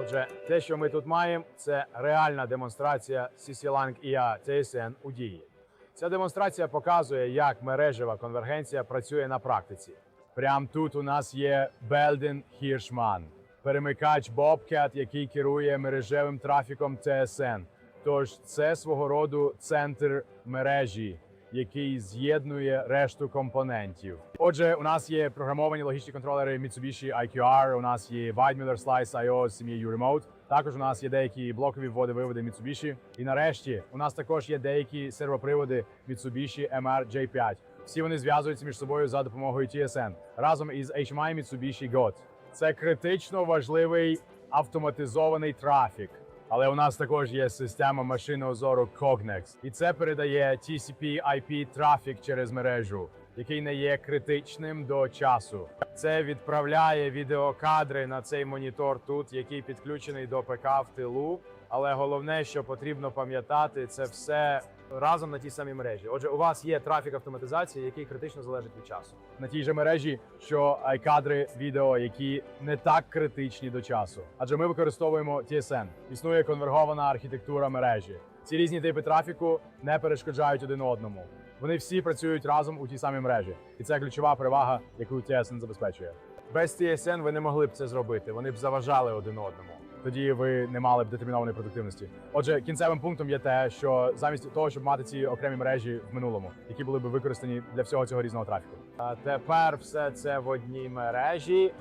Отже, те, що ми тут маємо, це реальна демонстрація CC-Lang IA TSN у дії. Ця демонстрація показує, як мережева конвергенція працює на практиці. Прямо тут у нас є Белден Хіршман, перемикач Bobcat, який керує мережевим трафіком TSN. Тож це свого роду центр мережі, який з'єднує решту компонентів. Отже, у нас є програмовані логічні контролери Mitsubishi IQR, у нас є Weidmuller Slice IO з сім'єю Remote. Також у нас є деякі блокові вводи-виводи Mitsubishi. І нарешті у нас також є деякі сервоприводи Mitsubishi MR-J5. Всі вони зв'язуються між собою за допомогою TSN разом із HMI Mitsubishi GOT. Це критично важливий автоматизований трафік. Але у нас також є система машинного зору Cognex. І це передає TCP IP трафік через мережу, який не є критичним до часу. Це відправляє відеокадри на цей монітор тут, який підключений до ПК в тилу. Але головне, що потрібно пам'ятати, це все разом на тій самій мережі. Отже, у вас є трафік автоматизації, який критично залежить від часу. На тій же мережі, що кадри відео, які не так критичні до часу. Адже ми використовуємо TSN. Існує конвергована архітектура мережі. Ці різні типи трафіку не перешкоджають один одному. Вони всі працюють разом у тій самій мережі, і це ключова перевага, яку TSN забезпечує. Без TSN ви не могли б це зробити. Вони б заважали один одному. Тоді ви не мали б детермінованої продуктивності. Отже, кінцевим пунктом є те, що замість того, щоб мати ці окремі мережі в минулому, які були б використані для всього цього різного трафіку. А тепер все це в одній мережі,